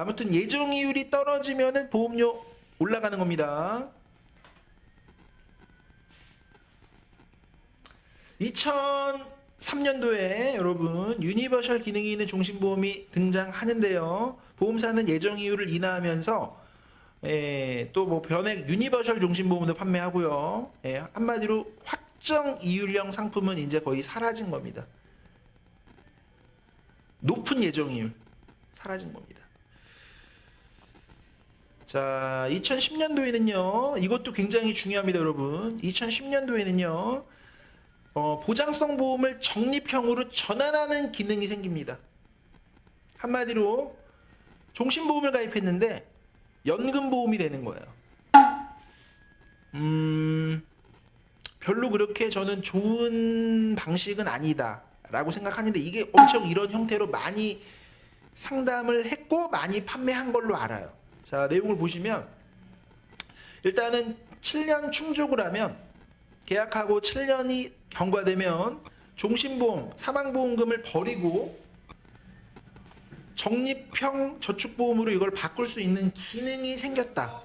아무튼 예정이율이 떨어지면은 보험료 올라가는 겁니다. 2003년도에 여러분 유니버셜 기능이 있는 종신보험이 등장하는데요. 보험사는 예정이율을 인하하면서 예, 또뭐 변액 유니버셜 종신보험도 판매하고요. 예, 한마디로 확정 이율형 상품은 이제 거의 사라진 겁니다. 높은 예정이율 사라진 겁니다. 자, 2010년도에는요. 이것도 굉장히 중요합니다, 여러분. 2010년도에는요. 어, 보장성 보험을 적립형으로 전환하는 기능이 생깁니다. 한마디로 종신보험을 가입했는데 연금보험이 되는 거예요. 음, 별로 그렇게 저는 좋은 방식은 아니다 라고 생각하는데 이게 엄청 이런 형태로 많이 상담을 했고 많이 판매한 걸로 알아요. 자, 내용을 보시면 일단은 7년 충족을 하면 계약하고 7년이 경과되면 종신보험, 사망보험금을 버리고 적립형 저축보험으로 이걸 바꿀 수 있는 기능이 생겼다.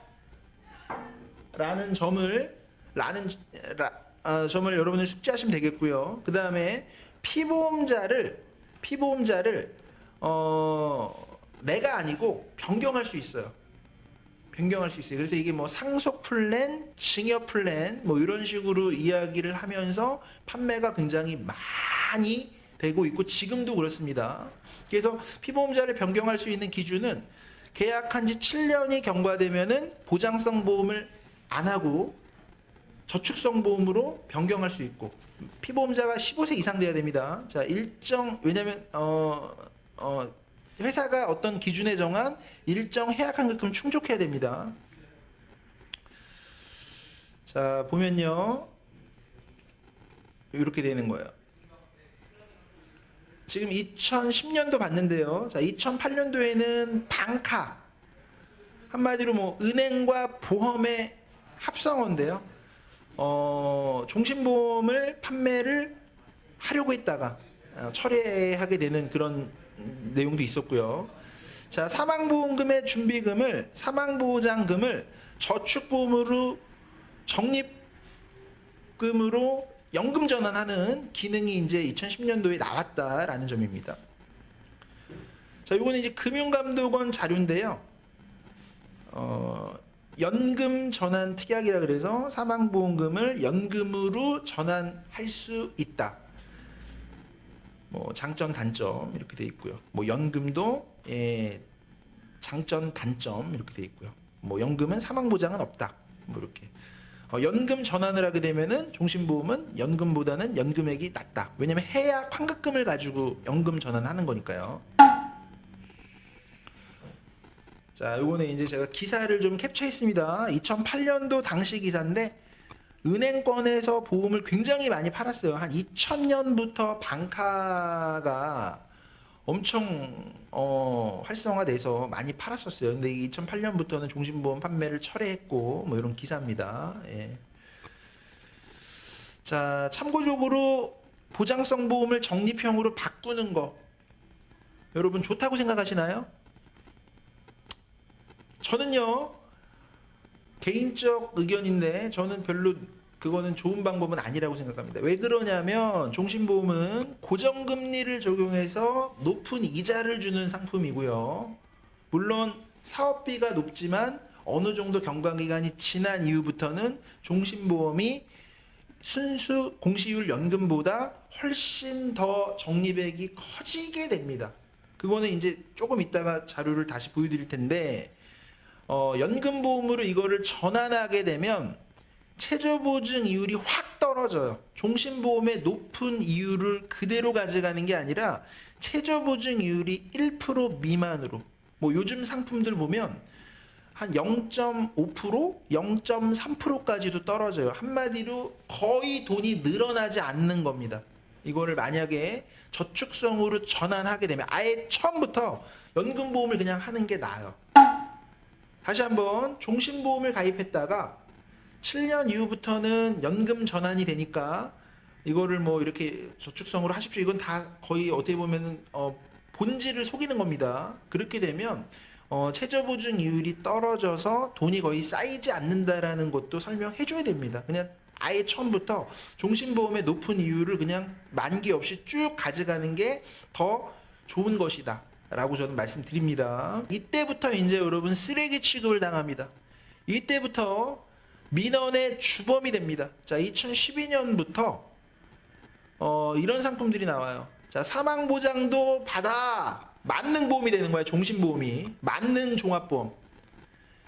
라는 점을 라는 라, 어, 점을 여러분들 숙지하시면 되겠고요. 그 다음에 피보험자를 피보험자를 어, 내가 아니고 변경할 수 있어요. 변경할 수 있어요. 그래서 이게 뭐 상속 플랜, 증여 플랜 뭐 이런 식으로 이야기를 하면서 판매가 굉장히 많이 되고 있고 지금도 그렇습니다. 그래서 피보험자를 변경할 수 있는 기준은 계약한 지 7년이 경과되면은 보장성 보험을 안 하고 저축성 보험으로 변경할 수 있고 피보험자가 15세 이상 돼야 됩니다. 자, 일정 왜냐면 어, 어 회사가 어떤 기준에 정한 일정 해약환급금 충족해야 됩니다. 자, 보면요. 이렇게 되는 거예요. 지금 2010년도 봤는데요. 자, 2008년도에는 방카 한마디로 뭐 은행과 보험의 합성어인데요. 어, 종신보험을 판매를 하려고 했다가 어, 철회하게 되는 그런 음, 내용도 있었고요. 자, 사망보험금의 준비금을 사망보장금을 저축보험으로 적립금으로 연금 전환하는 기능이 이제 2010년도에 나왔다라는 점입니다. 자, 이거는 이제 금융감독원 자료인데요. 어, 연금 전환 특약이라 그래서 사망보험금을 연금으로 전환할 수 있다. 뭐 장점 단점 이렇게 돼 있고요. 뭐 연금도 예, 장점 단점 이렇게 돼 있고요. 뭐 연금은 사망 보장은 없다. 뭐 이렇게. 어, 연금 전환을 하게 되면은 종신보험은 연금보다는 연금액이 낮다. 왜냐면 해약 환급금을 가지고 연금 전환하는 거니까요. 자, 요거는 이제 제가 기사를 좀 캡처했습니다. 2008년도 당시 기사인데 은행권에서 보험을 굉장히 많이 팔았어요. 한 2000년부터 방카가 엄청 어, 활성화돼서 많이 팔았었어요. 근데 2008년부터는 종신보험 판매를 철회했고 뭐 이런 기사입니다. 예. 자, 참고적으로 보장성 보험을 적립형으로 바꾸는 거 여러분 좋다고 생각하시나요? 저는요 개인적 의견인데 저는 별로 그거는 좋은 방법은 아니라고 생각합니다. 왜 그러냐면 종신보험은 고정금리를 적용해서 높은 이자를 주는 상품이고요. 물론 사업비가 높지만 어느 정도 경과기간이 지난 이후부터는 종신보험이 순수 공시율 연금보다 훨씬 더 적립액이 커지게 됩니다. 그거는 이제 조금 이따가 자료를 다시 보여드릴 텐데 어, 연금보험으로 이거를 전환하게 되면 최저보증 이율이 확 떨어져요. 종신보험의 높은 이율을 그대로 가져가는 게 아니라 최저보증 이율이 1% 미만으로 뭐 요즘 상품들 보면 한 0.5%, 0.3%까지도 떨어져요. 한마디로 거의 돈이 늘어나지 않는 겁니다. 이거를 만약에 저축성으로 전환하게 되면 아예 처음부터 연금보험을 그냥 하는 게 나아요. 다시 한번 종신보험을 가입했다가 7년 이후부터는 연금 전환이 되니까 이거를 뭐 이렇게 저축성으로 하십시오. 이건 다 거의 어떻게 보면은 어 본질을 속이는 겁니다. 그렇게 되면 어, 최저 보증 이율이 떨어져서 돈이 거의 쌓이지 않는다라는 것도 설명해 줘야 됩니다. 그냥 아예 처음부터 종신보험의 높은 이율을 그냥 만기 없이 쭉 가져가는 게 더 좋은 것이다. 라고 저는 말씀드립니다. 이때부터 이제 여러분 쓰레기 취급을 당합니다. 이때부터 민원의 주범이 됩니다. 자, 2012년부터 어, 이런 상품들이 나와요. 자, 사망 보장도 받아 만능 보험이 되는 거야. 종신 보험이 만능 종합 보험.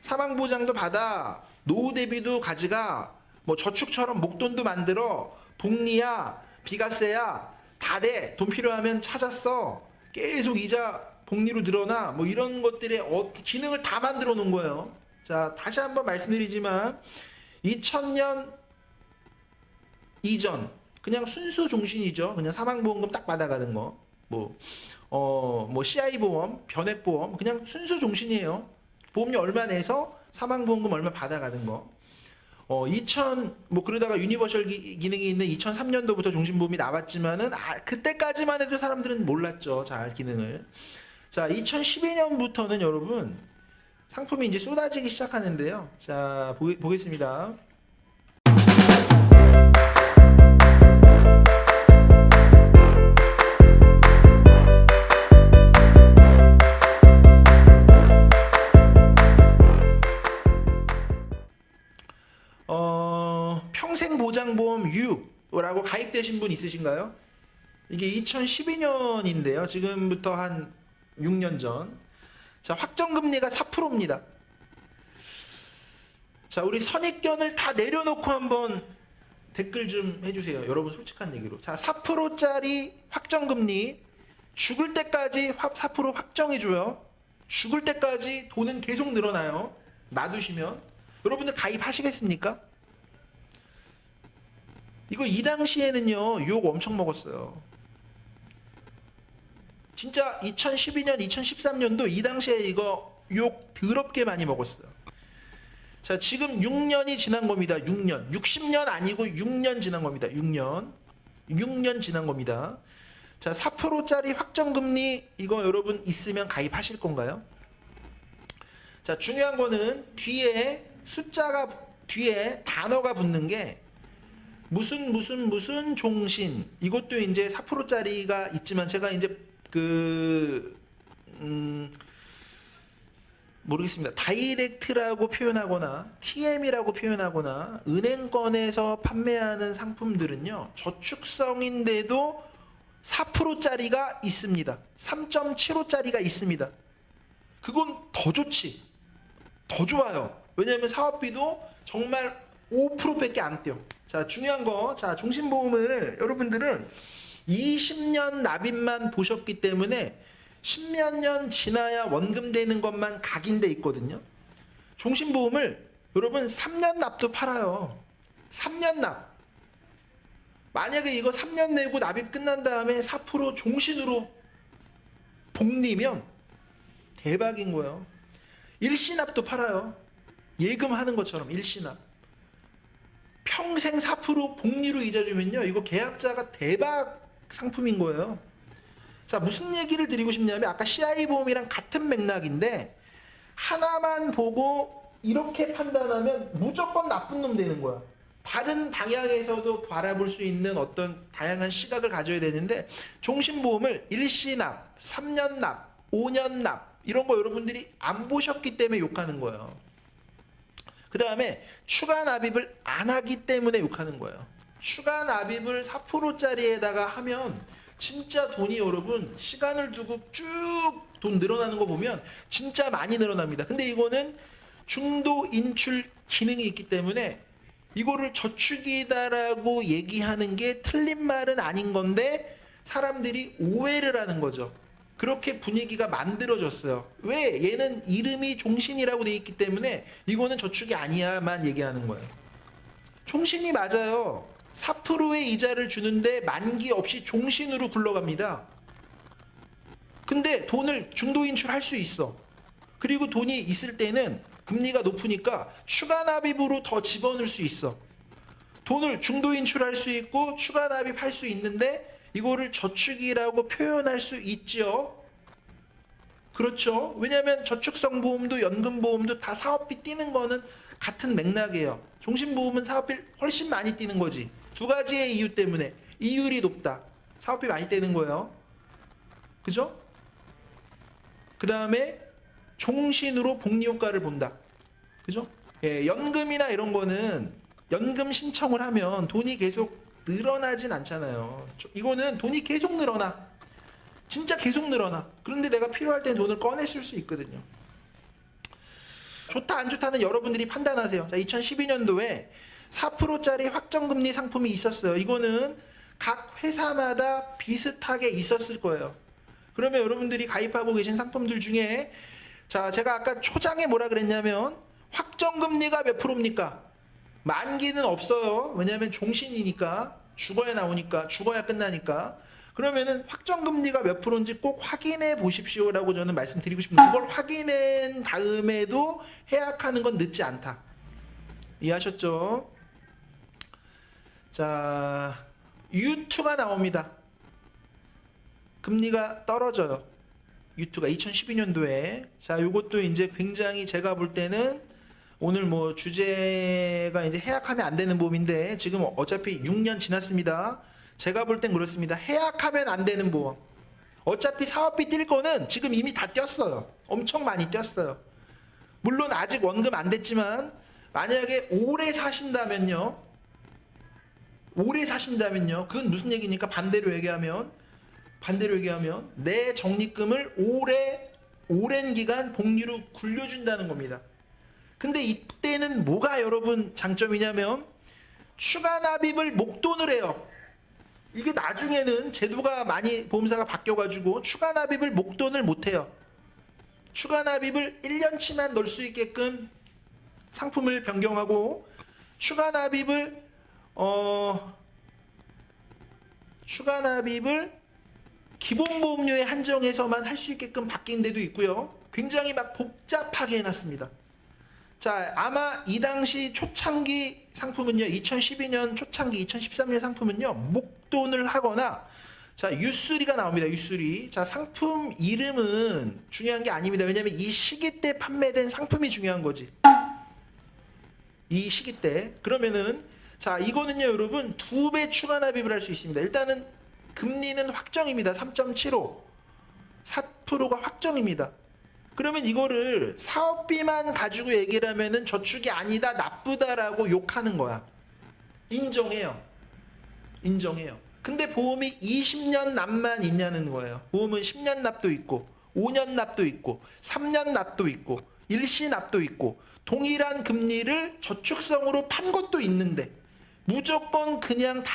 사망 보장도 받아 노후 대비도 가져가 뭐 저축처럼 목돈도 만들어 복리야 비과세야 다 돼 돈 필요하면 찾았어 계속 이자 복리로 늘어나 뭐 이런 것들의 어, 기능을 다 만들어 놓은 거예요. 자 다시 한번 말씀드리지만 2000년 이전 그냥 순수 종신이죠. 그냥 사망보험금 딱 받아가는 거. 뭐, 어, 뭐 CI 보험, 변액 보험, 그냥 순수 종신이에요. 보험료 얼마 내서 사망보험금 얼마 받아가는 거. 어, 2000, 뭐 그러다가 유니버셜 기, 기능이 있는 2003년도부터 종신보험이 나왔지만은, 아, 그때까지만 해도 사람들은 몰랐죠. 잘 기능을. 자, 2012년부터는 여러분, 상품이 이제 쏟아지기 시작하는데요. 자, 보, 보겠습니다. 어, 평생보장보험 U라고 가입되신 분 있으신가요? 이게 2012년인데요. 지금부터 한 6년 전. 자, 확정금리가 4%입니다. 자, 우리 선입견을 다 내려놓고 한번 댓글 좀 해주세요. 여러분 솔직한 얘기로. 자, 4%짜리 확정금리 죽을 때까지 4% 확정해줘요. 죽을 때까지 돈은 계속 늘어나요. 놔두시면. 여러분들 가입하시겠습니까? 이거 이 당시에는요, 욕 엄청 먹었어요. 진짜 2012년, 2013년도 이 당시에 이거 욕 더럽게 많이 먹었어요. 자, 지금 6년이 지난 겁니다. 6년. 60년 아니고 6년 지난 겁니다. 6년. 6년 지난 겁니다. 자, 4%짜리 확정금리 이거 여러분 있으면 가입하실 건가요? 자, 중요한 거는 뒤에 숫자가 뒤에 단어가 붙는 게 무슨 무슨 무슨 종신 이것도 이제 4%짜리가 있지만 제가 이제 그 음, 모르겠습니다. 다이렉트라고 표현하거나 TM이라고 표현하거나 은행권에서 판매하는 상품들은요. 저축성인데도 4%짜리가 있습니다. 3.75짜리가 있습니다. 그건 더 좋지. 더 좋아요. 왜냐하면 사업비도 정말 5%밖에 안 떼요. 자, 중요한 거. 자, 종신보험을 여러분들은 20년 납입만 보셨기 때문에 10몇 년 지나야 원금 되는 것만 각인돼 있거든요. 종신보험을 여러분 3년 납도 팔아요. 3년 납. 만약에 이거 3년 내고 납입 끝난 다음에 4% 종신으로 복리면 대박인 거예요. 일시납도 팔아요. 예금하는 것처럼 일시납. 평생 4% 복리로 이자 주면요. 이거 계약자가 대박 상품인 거예요. 자, 무슨 얘기를 드리고 싶냐면 아까 CI 보험이랑 같은 맥락인데 하나만 보고 이렇게 판단하면 무조건 나쁜 놈 되는 거야. 다른 방향에서도 바라볼 수 있는 어떤 다양한 시각을 가져야 되는데 종신보험을 일시납, 3년납, 5년납 이런 거 여러분들이 안 보셨기 때문에 욕하는 거예요. 그 다음에 추가 납입을 안 하기 때문에 욕하는 거예요. 추가 납입을 4%짜리에다가 하면 진짜 돈이 여러분 시간을 두고 쭉 돈 늘어나는 거 보면 진짜 많이 늘어납니다. 근데 이거는 중도 인출 기능이 있기 때문에 이거를 저축이다라고 얘기하는 게 틀린 말은 아닌 건데 사람들이 오해를 하는 거죠. 그렇게 분위기가 만들어졌어요. 왜? 얘는 이름이 종신이라고 돼 있기 때문에 이거는 저축이 아니야만 얘기하는 거예요. 종신이 맞아요. 4%의 이자를 주는데 만기 없이 종신으로 굴러갑니다. 근데 돈을 중도 인출할 수 있어. 그리고 돈이 있을 때는 금리가 높으니까 추가 납입으로 더 집어넣을 수 있어. 돈을 중도 인출할 수 있고 추가 납입할 수 있는데 이거를 저축이라고 표현할 수 있죠. 그렇죠. 왜냐하면 저축성 보험도 연금 보험도 다 사업비 뛰는 거는 같은 맥락이에요. 종신보험은 사업비 훨씬 많이 뛰는 거지. 두 가지의 이유 때문에 이율이 높다. 사업비 많이 떼는 거예요. 그죠? 그 다음에 종신으로 복리 효과를 본다. 그죠? 예, 연금이나 이런 거는 연금 신청을 하면 돈이 계속 늘어나진 않잖아요. 저- 이거는 돈이 계속 늘어나. 진짜 계속 늘어나. 그런데 내가 필요할 때 돈을 꺼내 쓸 수 있거든요. 좋다 안 좋다는 여러분들이 판단하세요. 자, 2012년도에 4%짜리 확정금리 상품이 있었어요. 이거는 각 회사마다 비슷하게 있었을 거예요. 그러면 여러분들이 가입하고 계신 상품들 중에 자, 제가 아까 초장에 뭐라 그랬냐면 확정금리가 몇 프로입니까? 만기는 없어요. 왜냐하면 종신이니까 죽어야 나오니까 죽어야 끝나니까. 그러면은 확정금리가 몇 프로인지 꼭 확인해 보십시오라고 저는 말씀드리고 싶습니다. 그걸 확인한 다음에도 해약하는 건 늦지 않다. 이해하셨죠? 자, U2가 나옵니다. 금리가 떨어져요. U2가 2012년도에 자, 요것도 이제 굉장히 제가 볼 때는 오늘 뭐 주제가 이제 해약하면 안 되는 보험인데 지금 어차피 6년 지났습니다. 제가 볼 땐 그렇습니다. 해약하면 안 되는 보험. 어차피 사업비 뛸 거는 지금 이미 다 뛰었어요. 엄청 많이 뛰었어요. 물론 아직 원금 안 됐지만 만약에 오래 사신다면요. 오래 사신다면요. 그건 무슨 얘기니까 반대로 얘기하면 반대로 얘기하면 내 적립금을 오래 오랜 기간 복리로 굴려준다는 겁니다. 근데 이때는 뭐가 여러분 장점이냐면 추가 납입을 목돈을 해요. 이게 나중에는 제도가 많이 보험사가 바뀌어가지고 추가 납입을 목돈을 못 해요. 추가 납입을 1년치만 넣을 수 있게끔 상품을 변경하고 추가 납입을 어 추가 납입을 기본 보험료에 한정해서만 할 수 있게끔 바뀐 데도 있고요. 굉장히 막 복잡하게 해놨습니다. 자, 아마 이 당시 초창기 상품은요, 2012년 초창기, 2013년 상품은요, 목돈을 하거나, 자, 유수리가 나옵니다, 유수리. 자, 상품 이름은 중요한 게 아닙니다. 왜냐면 이 시기 때 판매된 상품이 중요한 거지. 이 시기 때. 그러면은, 자, 이거는요, 여러분, 두 배 추가 납입을 할 수 있습니다. 일단은, 금리는 확정입니다. 3.75. 4%가 확정입니다. 그러면 이거를 사업비만 가지고 얘기를 하면은 저축이 아니다, 나쁘다라고 욕하는 거야. 인정해요. 인정해요. 근데 보험이 20년 납만 있냐는 거예요. 보험은 10년 납도 있고, 5년 납도 있고, 3년 납도 있고, 일시 납도 있고, 동일한 금리를 저축성으로 판 것도 있는데, 무조건 그냥 다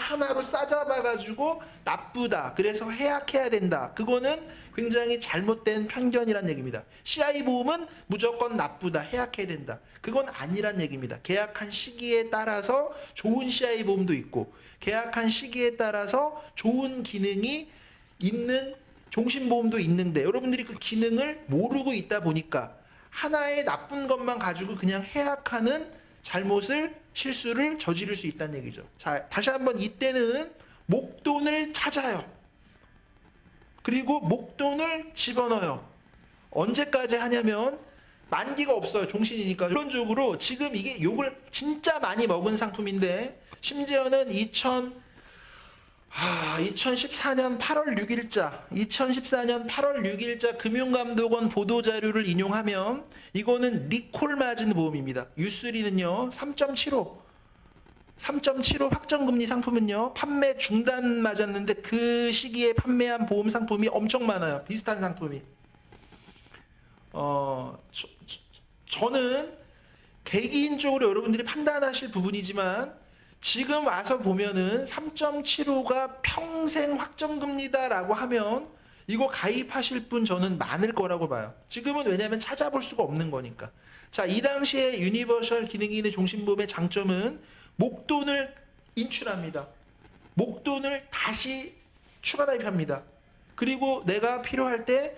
하나로 싸잡아가지고 나쁘다. 그래서 해약해야 된다. 그거는 굉장히 잘못된 편견이란 얘기입니다. CI 보험은 무조건 나쁘다. 해약해야 된다. 그건 아니란 얘기입니다. 계약한 시기에 따라서 좋은 CI 보험도 있고, 계약한 시기에 따라서 좋은 기능이 있는 종신보험도 있는데, 여러분들이 그 기능을 모르고 있다 보니까 하나의 나쁜 것만 가지고 그냥 해약하는 잘못을 실수를 저지를 수 있다는 얘기죠. 자, 다시 한번 이때는 목돈을 찾아요. 그리고 목돈을 집어넣어요. 언제까지 하냐면 만기가 없어요. 종신이니까. 이론적으로 지금 이게 욕을 진짜 많이 먹은 상품인데 심지어는 2000 아, 2014년 8월 6일자, 2014년 8월 6일자 금융감독원 보도자료를 인용하면 이거는 리콜 맞은 보험입니다. 유스리는요, 3.75. 3.75 확정금리 상품은요, 판매 중단 맞았는데 그 시기에 판매한 보험 상품이 엄청 많아요. 비슷한 상품이. 어, 저, 저는 개인적으로 여러분들이 판단하실 부분이지만 지금 와서 보면은 3.75가 평생 확정금리다라고 하면 이거 가입하실 분 저는 많을 거라고 봐요. 지금은 왜냐하면 찾아볼 수가 없는 거니까. 자, 이 당시에 유니버셜 있는 종신보험의 장점은 목돈을 인출합니다. 목돈을 다시 추가 가입합니다. 그리고 내가 필요할 때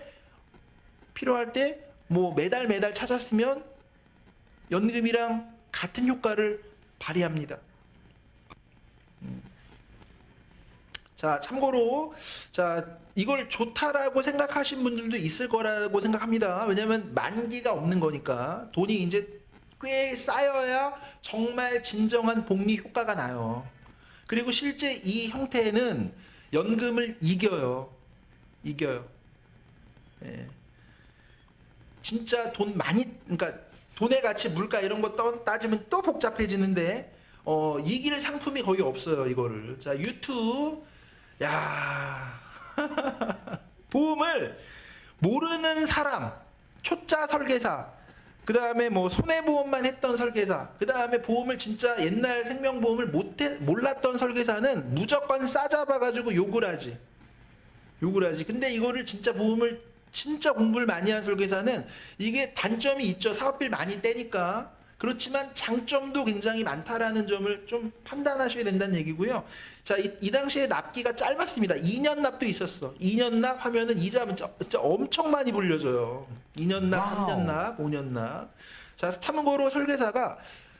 필요할 때 뭐 매달 매달 찾았으면 연금이랑 같은 효과를 발휘합니다. 자, 참고로 자, 이걸 좋다라고 생각하신 분들도 있을 거라고 생각합니다. 왜냐면 만기가 없는 거니까 돈이 이제 꽤 쌓여야 정말 진정한 복리 효과가 나요. 그리고 실제 이 형태는 연금을 이겨요. 이겨요. 예. 진짜 돈 많이 그러니까 돈의 가치, 물가 이런 거 떠- 따지면 또 복잡해지는데 어, 이길 상품이 거의 없어요, 이거를. 자, 유튜 야. 보험을 모르는 사람, 초짜 설계사, 그 다음에 뭐 손해보험만 했던 설계사, 그 다음에 보험을 진짜 옛날 생명보험을 못해, 몰랐던 설계사는 무조건 싸잡아가지고 욕을 하지. 욕을 하지. 근데 이거를 진짜 보험을 진짜 공부를 많이 한 설계사는 이게 단점이 있죠. 사업비를 많이 떼니까. 그렇지만 장점도 굉장히 많다라는 점을 좀 판단하셔야 된다는 얘기고요. 자, 이, 이 당시에 납기가 짧았습니다. 2년 납도 있었어. 2년 납 하면은 이자 진짜, 진짜 엄청 많이 불려줘요. 2년 납, 와우. 3년 납, 5년 납. 자, 참고로 설계사가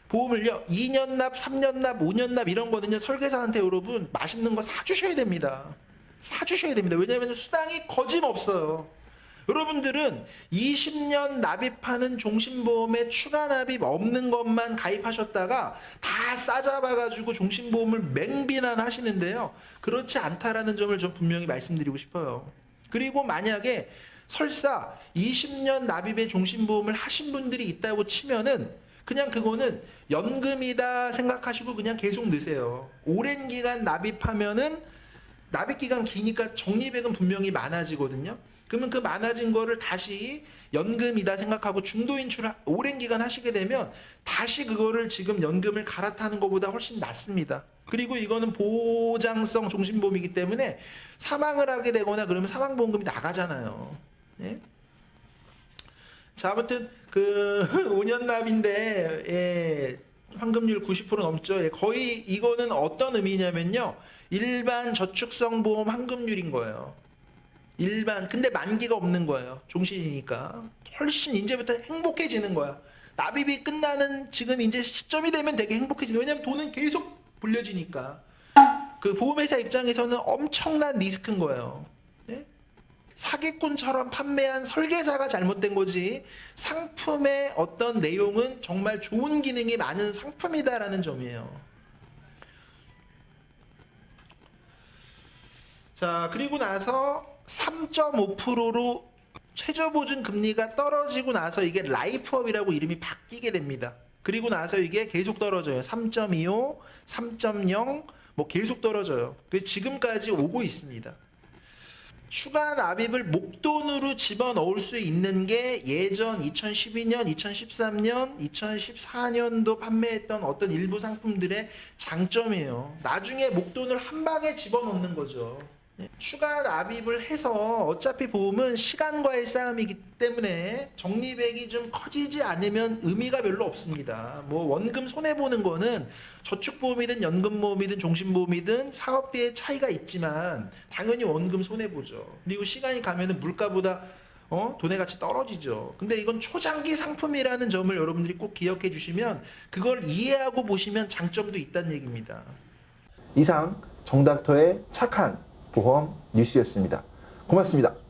보험을요, 2년 납, 3년 납, 5년 납 이런 거는요, 설계사한테 여러분 맛있는 거 사주셔야 됩니다. 사주셔야 됩니다. 왜냐하면 수당이 거짐없어요. 여러분들은 20년 납입하는 종신보험에 추가 납입 없는 것만 가입하셨다가 다 싸잡아가지고 종신보험을 맹비난 하시는데요. 그렇지 않다라는 점을 좀 분명히 말씀드리고 싶어요. 그리고 만약에 설사 20년 납입의 종신보험을 하신 분들이 있다고 치면은 그냥 그거는 연금이다 생각하시고 그냥 계속 넣으세요. 오랜 기간 납입하면은 납입 기간 기니까 적립액은 분명히 많아지거든요. 그러면 그 많아진 거를 다시 연금이다 생각하고 중도 인출 오랜 기간 하시게 되면 다시 그거를 지금 연금을 갈아타는 것보다 훨씬 낫습니다. 그리고 이거는 보장성 종신보험이기 때문에 사망을 하게 되거나 그러면 사망보험금이 나가잖아요. 예? 자, 아무튼 그 5년 납인데 예, 환급률 90% 넘죠. 예, 거의 이거는 어떤 의미냐면요. 일반 저축성 보험 환급률인 거예요. 일반 근데 만기가 없는 거예요. 종신이니까 훨씬 이제부터 행복해지는 거야. 납입이 끝나는 지금 이제 시점이 되면 되게 행복해지는. 왜냐면 돈은 계속 불려지니까. 그 보험회사 입장에서는 엄청난 리스크인 거예요. 예? 사기꾼처럼 판매한 설계사가 잘못된 거지 상품의 어떤 내용은 정말 좋은 기능이 많은 상품이다라는 점이에요. 자, 그리고 나서 3.5%로 최저 보증 금리가 떨어지고 나서 이게 라이프업이라고 이름이 바뀌게 됩니다. 그리고 나서 이게 계속 떨어져요. 3.25, 3.0, 뭐 계속 떨어져요. 그래서 지금까지 오고 있습니다. 추가 납입을 목돈으로 집어넣을 수 있는 게 예전 2012년, 2013년, 2014년도 판매했던 어떤 일부 상품들의 장점이에요. 나중에 목돈을 한 방에 집어넣는 거죠. 네. 추가 납입을 해서 어차피 보험은 시간과의 싸움이기 때문에 적립액이 좀 커지지 않으면 의미가 별로 없습니다. 뭐 원금 손해 보는 거는 저축보험이든 연금보험이든 종신보험이든 사업비의 차이가 있지만 당연히 원금 손해 보죠. 그리고 시간이 가면은 물가보다 어? 돈의 가치 떨어지죠. 근데 이건 초장기 상품이라는 점을 여러분들이 꼭 기억해 주시면 그걸 이해하고 보시면 장점도 있다는 얘기입니다. 이상 정닥터의 착한 보험 뉴스였습니다. 고맙습니다.